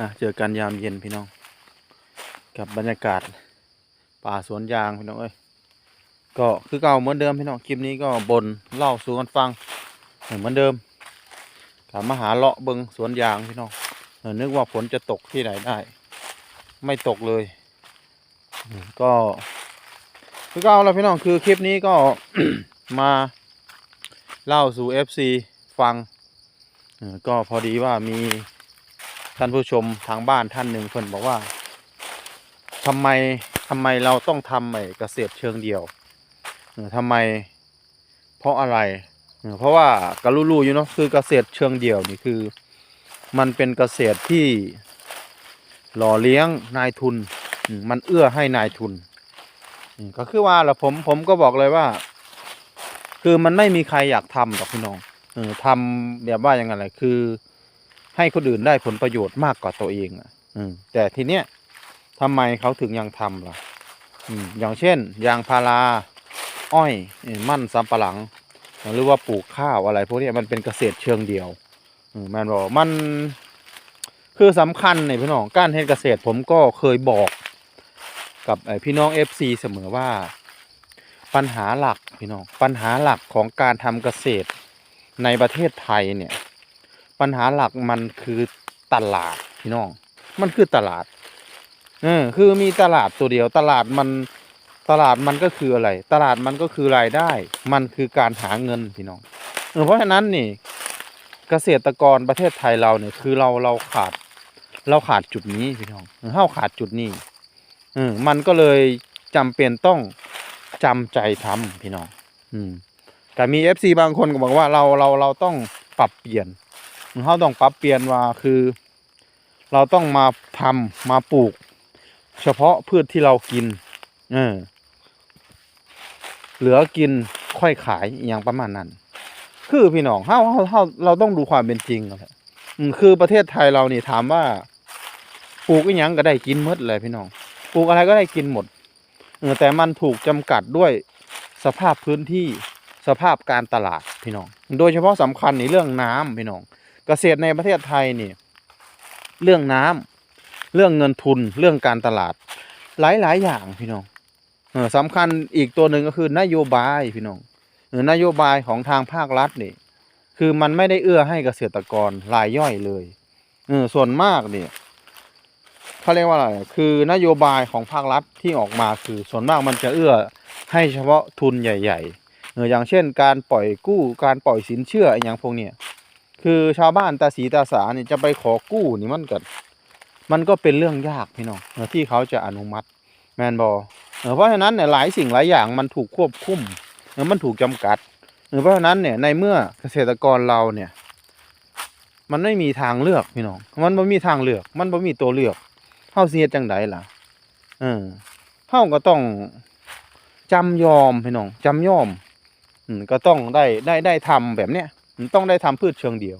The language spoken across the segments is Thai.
อะเจอกันยามเย็นพี่น้อง กับบรรยากาศ ป่าสวนยางพี่น้องเอ้ยก็คือเก่าเหมือนเดิมพี่น้องคลิปนี้ก็บนเล่าสู่กันฟังเหมือนเดิมกลับมาหาเลาะเบิงสวนยางพี่น้องเนึกว่าฝนจะตกที่ไหนได้ ไม่ตกเลย ก็ คือเก่าแล้วพี่น้องคือคลิปนี้ก็มาเล่าสู่ FC ฟังก็พอดีว่ามี ท่านผู้ชมทางบ้านท่านหนึ่งเพิ่นบอกว่าทำไมทำไมเราต้องทำไอ้เกษตรเชิงเดียวเออทำไม เพราะอะไร เพราะว่าก็รู้ๆอยู่เนาะคือเกษตรเชิงเดียวนี่คือ มันเป็นเกษตรที่หล่อเลี้ยงนายทุน มันเอื้อให้นายทุน ก็คือว่าละผมผมก็บอกเลยว่า คือมันไม่มีใครอยากทำหรอกพี่น้องทำแบบว่าอยังไงล่ะคือ ให้คนอื่นได้ผลประโยชน์มากกว่าตัวเองอะอืมแต่ทีเนี้ยทำไมเขาถึงยังทำล่ะ อืมอย่างเช่น ยางพาราอ้อยมั่นสำปะหลัง หรือว่าปลูกข้าวอะไรพวกนี้มันเป็นเกษตรเชิงเดียวอืมแมนบอกมันคือสำคัญในพี่น้องการเฮ็ดเกษตรผมก็เคยบอกกับพี่น้อง FC เสมอว่าปัญหาหลักพี่น้องปัญหาหลักของการทำเกษตรในประเทศไทยเนี่ย ปัญหาหลักมันคือตลาดพี่น้อง มันคือตลาดเออคือมีตลาดตัวเดียว ตลาดมันตลาดมันก็คืออะไร ตลาดมันก็คือรายได้ มันคือการหาเงินพี่น้องเออเพราะฉะนั้นนี่เกษตรกรประเทศไทยเราเนี่ยคือเราเราขาด เราขาดจุดนี้พี่น้องเออเฮาขาดจุดนี้เออมันก็เลยจำเป็นต้องจำใจทำพี่น้อง อืม แต่มีเอฟซีบางคนก็บอกว่าเราเราเราต้องปรับเปลี่ยน เราต้องปรับเปลี่ยนว่าคือ เราต้องมาทำมาปลูก เฉพาะพืชที่เรากิน เออ เหลือกินค่อยขายอย่างประมาณนั้น คือพี่น้องเฮาเฮาเฮาเราต้องดูความเป็นจริงกันแหละอืมคือประเทศไทยเรานี่ถามว่าปลูกอีหยังก็ได้กินหมดเลยพี่น้องปลูกอะไรก็ได้กินหมดแต่มันถูกจำกัดด้วยสภาพพื้นที่สภาพการตลาดพี่น้อง โดยเฉพาะสำคัญในเรื่องน้ำพี่น้อง กษตรในประเทศไทยนี่เรื่องน้ำเรื่องเงินทุนเรื่องการตลาด หลายหลายอย่างพี่น้องเออสำคัญอีกตัวหนึ่งก็คือนโยบายพี่น้องเออนโยบายของทางภาครัฐนี่ คือมันไม่ได้เอื้อให้เกษตรกรรายย่อยเลยเออส่วนมากเนี่ยเขาเรียกว่าอะไรคือนโยบายของภาครัฐที่ออกมาคือส่วนมากมันจะเอื้อให้เฉพาะทุนใหญ่ ๆ เอออย่างเช่น การปล่อยกู้การปล่อยสินเชื่ออย่างพวกเนี้ย คือชาวบ้านตาสีตาสาเนี่ยจะไปขอกู้นี่มันก็มันก็เป็นเรื่องยากพี่น้องที่เขาจะอนุมัติแมนบอเออเพราะฉะนั้นเนี่ยหลายสิ่งหลายอย่างมันถูกควบคุมเออมันถูกจำกัดเออเพราะฉะนั้นเนี่ยในเมื่อเกษตรกรเราเนี่ย มันไม่มีทางเลือกพี่น้องมันไม่มีทางเลือก มันไม่มีตัวเลือกเฮาเฮ็ดจังไดล่ะเออเฮาก็ต้องจำยอมพี่น้องจำยอมอืมก็ต้องได้ได้ได้ทำแบบเนี้ย ต้องได้ทำพืชเชิงเดียว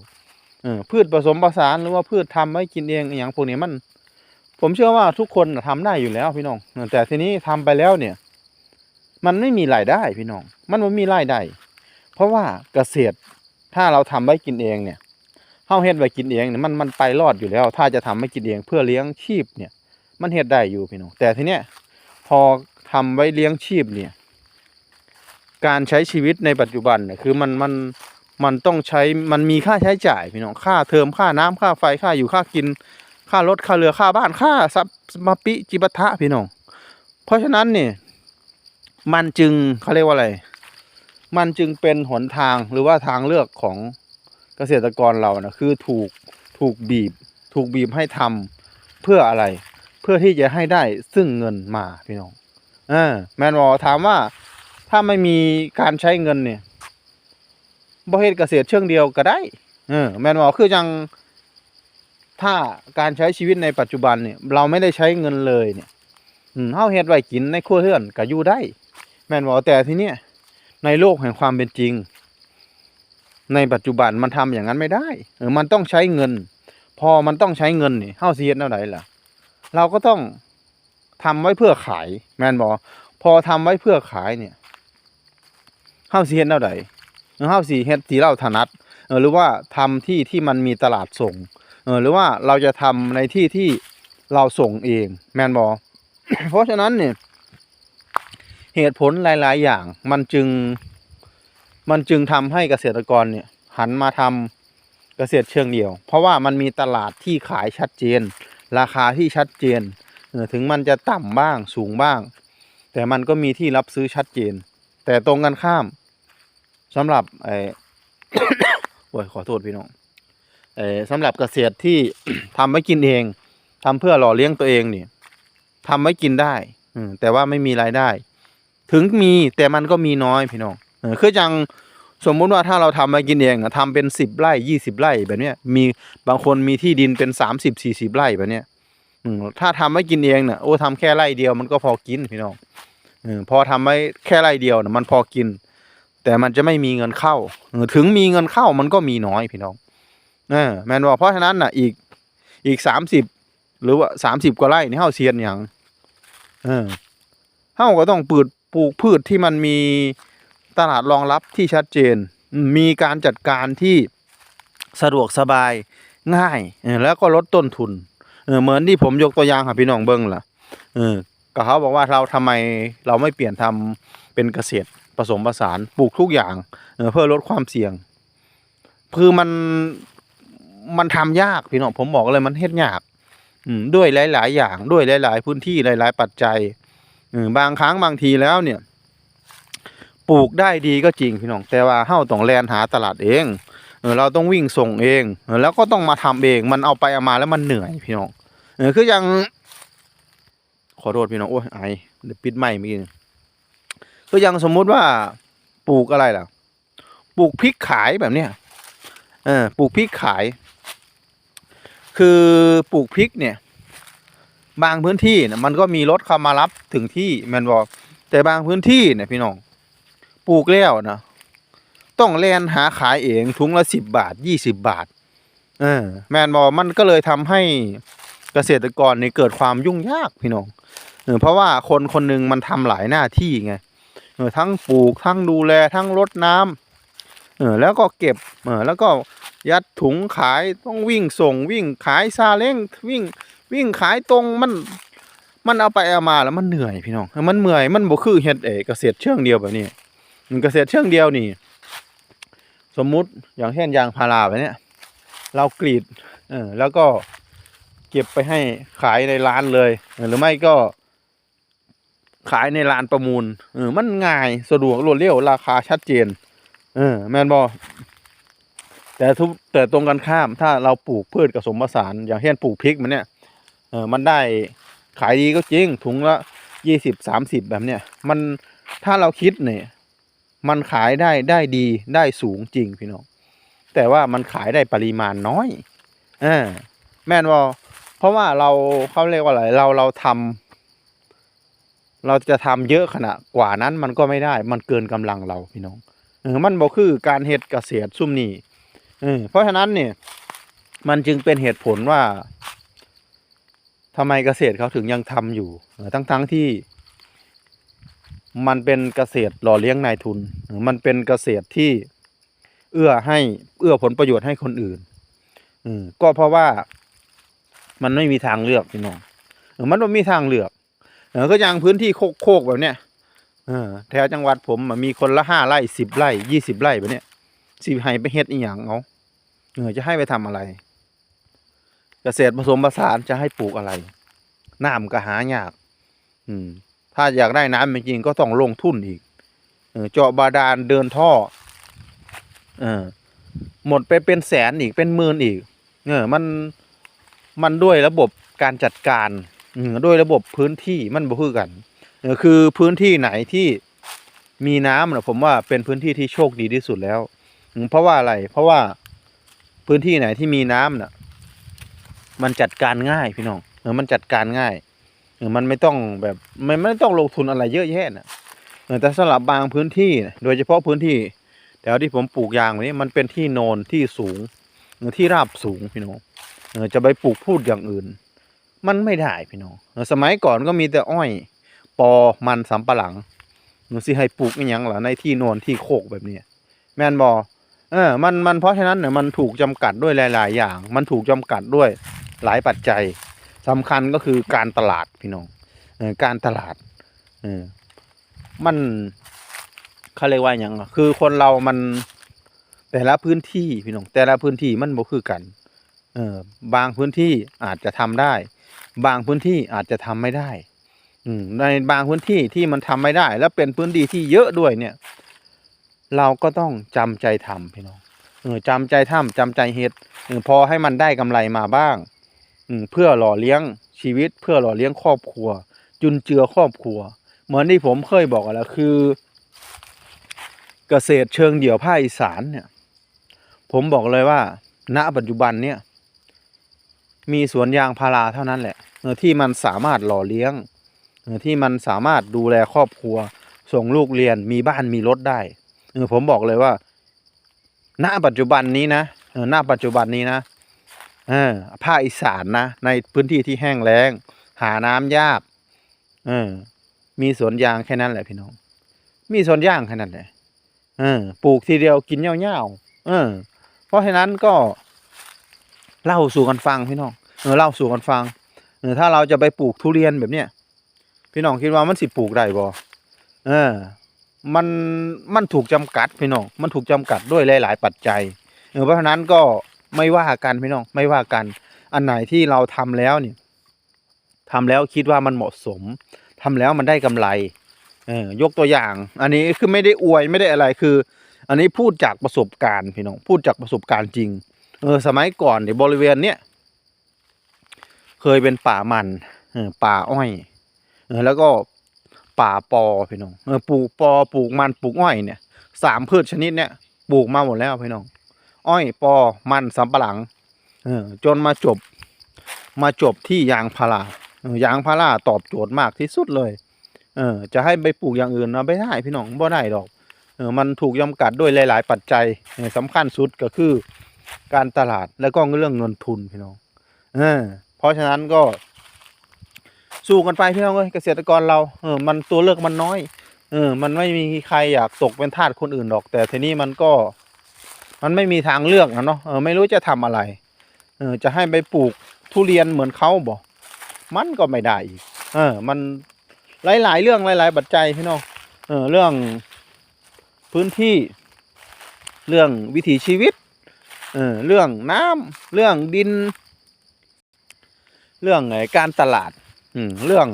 อพืชผสมผสานหรือว่าพืชทำไว้กินเองอย่างพวกนี้มัน ผมเชื่อว่าทุกคนน่ะทำได้อยู่แล้วพี่น้องแต่ทีนี้ทำไปแล้วเนี่ย มันไม่มีรายได้พี่น้อง มันไม่มีรายได้เพราะว่าเกษตรถ้าเราทำไว้กินเองเนี่ยเฮาเฮ็ดไว้กินเองเนี่ยมันมันไปรอดอยู่แล้ว ถ้าจะทำไว้กินเองเพื่อเลี้ยงชีพเนี่ย มันเฮ็ดได้อยู่พี่น้อง แต่ทีเนี้ยพอทำไว้เลี้ยงชีพเนี่ย การใช้ชีวิตในปัจจุบันเนี่ยคือมันมัน มันต้องใช้มันมีค่าใช้จ่ายพี่น้องค่าเทอมค่าน้ำค่าไฟค่าอยู่ค่ากิน ค่ารถค่าเรือค่าบ้านค่าซับมาปิจิปะทะพี่น้อง เพราะฉะนั้นเนี่ยมันจึงเขาเรียกว่าอะไร มันจึงเป็นหนทางหรือว่าทางเลือกของเกษตรกรเรานะคือถูกถูกบีบ ถูกบีบให้ทำเพื่ออะไร เพื่อที่จะให้ได้ซึ่งเงินมาพี่น้องเออแมนบอถามว่าถ้าไม่มีการใช้เงินเนี่ย บ่เฮ็ดเกษตรเชิงเดียวก็ได้เออแมนบ่คือจังถ้าการใช้ชีวิตในปัจจุบันเนี่ย เราไม่ได้ใช้เงินเลยเนี่ยเฮาเฮ็ดไว้กินในครัวเรือนก็อยู่ได้ แมนบ่แต่ทีเนี้ยในโลกแห่งความเป็นจริง ในปัจจุบันมันทำอย่างนั้นไม่ได้เออมันต้องใช้เงิน พอมันต้องใช้เงินนี่เฮาสิเฮ็ดแนวใดล่ะ เราก็ต้องทำไว้เพื่อขาย แมนบ่พอทำไว้เพื่อขายเนี่ยเฮาสิเฮ็ดแนวใด เฮาสิเฮ็ดที่เราถนัดเออหรือว่าทำที่ที่มันมีตลาดส่งเออหรือว่าเราจะทำในที่ที่เราส่งเองแมนบอเพราะฉะนั้นเนี่ยเหตุผลหลาย ๆ อย่างมันจึงมันจึงทำให้เกษตรกรเนี่ยหันมาทำเกษตรเชิงเดี่ยว เพราะว่ามันมีตลาดที่ขายชัดเจน ราคาที่ชัดเจนเออถึงมันจะต่ำบ้างสูงบ้าง แต่มันก็มีที่รับซื้อชัดเจน แต่ตรงกันข้าม สำหรับไอ้โอ้ยขอโทษพี่น้องเออสำหรับเกษตรที่ ทำไว้กินเอง ทำเพื่อหล่อเลี้ยงตัวเองนี่ทำไว้กินได้ อืมแต่ว่าไม่มีรายได้ ถึงมีแต่มันก็มีน้อยพี่น้องเออคือจังสมมุติว่าถ้าเราทำไว้กินเองอะทำเป็นสิบไร่ยี่สิบไร่แบบเนี้ย มีบางคนมีที่ดินเป็นสามสิบสี่สิบไร่แบบเนี้ยอืมถ้าทำไว้กินเองเนี่ยโอ้ทำแค่ไร่เดียวมันก็พอกินพี่น้องเออพอทำไว้แค่ไร่เดียวนะมันพอกิน แต่มันจะไม่มีเงินเข้า ถึงมีเงินเข้ามันก็มีน้อยพี่น้องเออแมนว่าเพราะฉะนั้นน่ะ อีกอีกสามสิบหรือว่าสามสิบกว่าไร่นี่เฮาเซียนอย่างเออเฮาก็ต้องปลูกปลูกพืชที่มันมีตลาดรองรับที่ชัดเจน มีการจัดการที่สะดวกสบายง่ายแล้วก็ลดต้นทุนเหมือนที่ผมยกตัวอย่างให้พี่น้องเบิ่งล่ะก็เขาบอกว่าเราทำไมเราไม่เปลี่ยนทำเป็นเกษตร ผสมผสานปลูกทุกอย่างเพื่อลดความเสี่ยง คือมันมันทำยากพี่น้องผมบอกเลยมันเฮ็ดยากด้วยหลาย ๆ อย่างด้วยหลาย ๆ พื้นที่หลาย ๆ ปัจจัยบางครั้งบางทีแล้วเนี่ย ปลูกได้ดีก็จริงพี่น้องแต่ว่าเฮาต้องแลนหาตลาดเองเราต้องวิ่งส่งเองแล้วก็ต้องมาทำเอง มันเอาไปเอามาแล้วมันเหนื่อยพี่น้องคือยังขอโทษพี่น้องโอ้ยไอเดี๋ยวปิดไมค์เมื่อกี้ ก็อย่างสมมุติว่าปลูกอะไรล่ะ ปลูกพริกขายแบบเนี้ยเออปลูกพริกขาย คือปลูกพริกเนี่ย บางพื้นที่นี่ยมันก็มีรถเข้ามารับถึงที่แมนบอกแต่บางพื้นที่เนี่ยพี่น้องปลูกแล้วนะต้องแลนหาขายเองถุงละสิบบาทยี่สิบบาท เออ แมนบอกมันก็เลยทำให้เกษตรกรเนี่ยเกิดความยุ่งยากพี่น้องเออเพราะว่าคนคนหนึ่งมันทำหลายหน้าที่ไง ทั้งปลูกทั้งดูแลทั้งรดน้ำเออแล้วก็เก็บเออแล้วก็ยัดถุงขายต้องวิ่งส่งวิ่งขายซาเล้งวิ่งวิ่งขายตรงมันมันเอาไปเอามาแล้วมันเหนื่อยพี่น้อง มันเมื่อยมันบ่คือเฮ็ดเอกเกษตรเชิงเดียวแบบนี้อืมเกษตรเชิงเดียวนี่ สมมุติอย่างเช่นยางพาราแบบนี้เรากรีดเออแล้วก็เก็บไปให้ขายในร้านเลย หรือไม่ก็ ขายในร้านประมูลเออมันง่ายสะดวกรวดเร็วราคาชัดเจน เออแมนบอแต่ทุกแต่ตรงกันข้ามถ้าเราปลูกพืชผสมผสาน อย่างเช่นปลูกพริกมันเนี่ยเออมันได้ขายดีก็จริงถุงละยี่สิบสามสิบแบบเนี้ยมันถ้าเราคิดเนี่ย มันขายได้ได้ดีได้สูงจริงพี่น้องแต่ว่ามันขายได้ปริมาณน้อยเออแม่นบอเพราะว่าเราเขาเรียกว่าอะไรเราเราทำ เราจะทำเยอะขนาดกว่านั้นมันก็ไม่ได้ มันเกินกำลังเราพี่น้องเออมันบ่คือการเฮ็ดเกษตรซุ่มนี่เออเพราะฉะนั้นเนี่ยมันจึงเป็นเหตุผลว่าทำไมเกษตรเขาถึงยังทำอยู่ทั้งๆทที่ มันเป็นเกษตรหล่อเลี้ยงนายทุนเออมันเป็นเกษตรที่เอื้อให้เอื้อผลประโยชน์ให้คนอื่นอืมก็เพราะว่ามันไม่มีทางเลือกพี่น้องมันไม่มีทางเลือก เออก็อย่างพื้นที่โคกโคกแบบเนี้ยเออแถวจังหวัดผมมีคนละห้าไร่สิบไร่ยี่สิบไร่แบบเนี้ยสิให้ไปเฮ็ดอีหยังเอาเออจะให้ไปทำอะไร เกษตรผสมผสานจะให้ปลูกอะไรน้ำก็หายาก อืม ถ้าอยากได้น้ำจริงๆก็ต้องลงทุนอีกเออเจาะบาดาลเดินท่อ เออ หมดไปเป็นแสนอีกเป็นหมื่นอีก เออมันมันด้วยระบบการจัดการ ด้วยระบบพื้นที่มันบ่คือกันคือพื้นที่ไหนที่มีน้ำนะผมว่าเป็นพื้นที่ที่โชคดีที่สุดแล้ว เพราะว่าอะไร เพราะว่าพื้นที่ไหนที่มีน้ำน่ะ มันจัดการง่ายพี่น้องเออมันจัดการง่ายเออมันไม่ต้องแบบมันไม่ต้องลงทุนอะไรเยอะแยะนะเออแต่สำหรับบางพื้นที่นะโดยเฉพาะพื้นที่แถวที่ผมปลูกยางนี้มันเป็นที่โนนที่สูงที่ราบสูงพี่น้องเออจะไปปลูกพืชอย่างอื่น มันไม่ได้พี่น้องสมัยก่อนก็มีแต่อ้อย ปอมันสำปะหลังหนูสิให้ปลูกอีหยังล่ะในที่โนนที่โคกแบบนี้แม่นบอเออมันมันเพราะฉะนั้นเนี่ยมันถูกจำกัดด้วยหลาย ๆ อย่าง มันถูกจำกัดด้วยหลายปัจจัยสำคัญก็คือการตลาดพี่น้องเออการตลาดเออมันเขาเรียกว่าอย่างคือคนเรามันแต่ละพื้นที่พี่น้องแต่ละพื้นที่มันบ่คือกัน เออบางพื้นที่อาจจะทำได้ บางพื้นที่อาจจะทำไม่ได้ อืในบางพื้นที่ที่มันทำไม่ได้ แล้วเป็นพื้นที่ที่เยอะด้วยเนี่ย เราก็ต้องจำใจทำพี่น้องเออจำใจทำจำใจเฮ็ดพอให้มันได้กำไรมาบ้างอืเพื่อหล่อเลี้ยงชีวิต เพื่อหล่อเลี้ยงครอบครัว จุนเจือครอบครัว เหมือนที่ผมเคยบอกแล้วคือ เกษตรเชิงเดี่ยวภาคอีสานเนี่ย ผมบอกเลยว่า ณปัจจุบันเนี่ย มีสวนยางพาราเท่านั้นแหละเออที่มันสามารถหล่อเลี้ยงเออที่มันสามารถดูแลครอบครัว ส่งลูกเรียนมีบ้านมีรถได้เออผมบอกเลยว่า ณปัจจุบันนี้นะเออณปัจจุบันนี้นะเออภาคอีสานนะ ในพื้นที่ที่แห้งแล้ง หาน้ำยากเออมีสวนยางแค่นั้นแหละพี่น้อง มีสวนยางแค่นั้นแหละเออปลูกทีเดียวกินยาวๆเออเพราะฉะนั้นก็ เล่าสู่กันฟังพี่น้องเออเล่าสู่กันฟังเออถ้าเราจะไปปลูกทุเรียนแบบเนี้ยพี่น้องคิดว่ามันสิปลูกได้บ่เออ มันมันถูกจำกัดพี่น้องมันถูกจำกัดด้วยหลาย ๆ ปัจจัยเออเพราะฉะนั้นก็ไม่ว่ากันพี่น้องไม่ว่ากัน อันไหนที่เราทำแล้วเนี่ยทำแล้วคิดว่ามันเหมาะสมทำแล้วมันได้กำไรเออยกตัวอย่าง อันนี้คือไม่ได้อวยไม่ได้อะไรคือ อันนี้พูดจากประสบการณ์พี่น้องพูดจากประสบการณ์จริง เออสมัยก่อนเนี่ยบริเวณเนี้ยเคยเป็นป่ามันเออป่าอ้อยเออแล้วก็ป่าปอพี่น้องเออปลูกปอปลูกมันปลูกอ้อยเนี่ยสามพืชชนิดเนี่ยปลูกมาหมดแล้วพี่น้องอ้อยปอมันสำปะหลังเออจนมาจบมาจบที่ยางพาราออยางพาราตอบโจทย์มากที่สุดเลย เออ จะให้ไปปลูกอย่างอื่นนะไม่ได้พี่น้องบ่ได้ดอก เออมันถูกจำกัดด้วยหลาย ๆ ปัจจัยเออสำคัญสุดก็คือ การตลาดแล้วก็เรื่องเงินทุนพี่น้องเออเพราะฉะนั้นก็ สู้กันไปพี่น้องเอ้ยเกษตรกรเราเออมันตัวเลือกมันน้อย เออ มันไม่มีใครอยากตกเป็นทาสคนอื่นหรอก แต่ทีนี้มันก็ มันไม่มีทางเลือกนะเนาะเออไม่รู้จะทำอะไร เออจะให้ไปปลูกทุเรียนเหมือนเขาบ่มันก็ไม่ได้อีก เออ มันหลาย ๆ เรื่องหลาย ๆ ปัจจัยพี่น้องเออเรื่องพื้นที่เรื่องวิถีชีวิต เออเรื่องน้ำเรื่องดิน เรื่องไงการตลาด อืมเรื่อง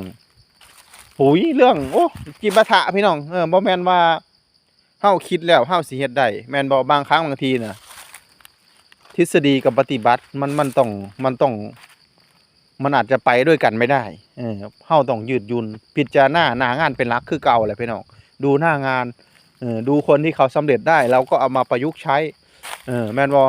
ปุ๋ยเรื่อง โอ้จิปาถะพี่น้องเออบ่แมนว่าเฮาคิดแล้วเฮาสิเฮ็ดได้แมนบ่บางครั้งบางทีน่ะ ทฤษฎีกับปฏิบัติมันมันต้องมันต้อง มันอาจจะไปด้วยกันไม่ได้ เออเฮาต้องยืดยุนพิจารณาหน้างานเป็นหลักคือเก่าแหละพี่น้องดูหน้างานเออดูคนที่เขาสำเร็จได้เราก็เอามาประยุกต์ใช้ เออแมนบ่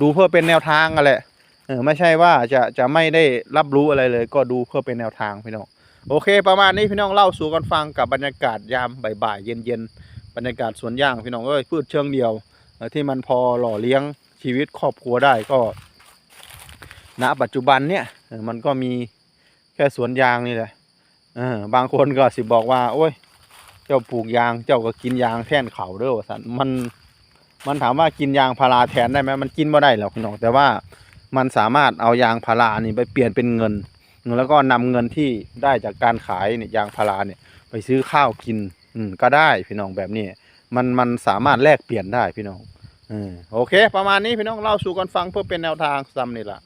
ดูเพื่อเป็นแนวทางอะแหละเออไม่ใช่ว่าจะจะไม่ได้รับรู้อะไรเลย ก็ดูเพื่อเป็นแนวทางพี่น้องโอเค ประมาณนี้พี่น้องเล่าสู่กันฟังกับบรรยากาศยามบ่ายๆเย็นๆบรรยากาศสวนยางพี่น้องเอ้ยพืชเชิงเดียวที่มันพอหล่อเลี้ยงชีวิตครอบครัวได้ก็ณปัจจุบันเนี่ยมันก็มีแค่สวนยางนี่แหละเออบางคนก็สิบอกว่า โอ้ย เจ้าปลูกยางเจ้าก็กินยางแท่นเขาเด้อว่าสันมัน มันถามว่ากินยางพาราแทนได้ไหมมันกินไม่ได้หรอกพี่น้องแต่ว่ามันสามารถเอายางพารานี่ไปเปลี่ยนเป็นเงิน แล้วก็นำเงินที่ได้จากการขายเนี่ยยางพาราเนี่ยไปซื้อข้าวกิน อืมก็ได้พี่น้องแบบนี้มันมันสามารถแลกเปลี่ยนได้พี่น้องเออโอเค ประมาณนี้พี่น้องเล่าสู่กันฟังเพื่อเป็นแนวทางซ้ำนี่แหละ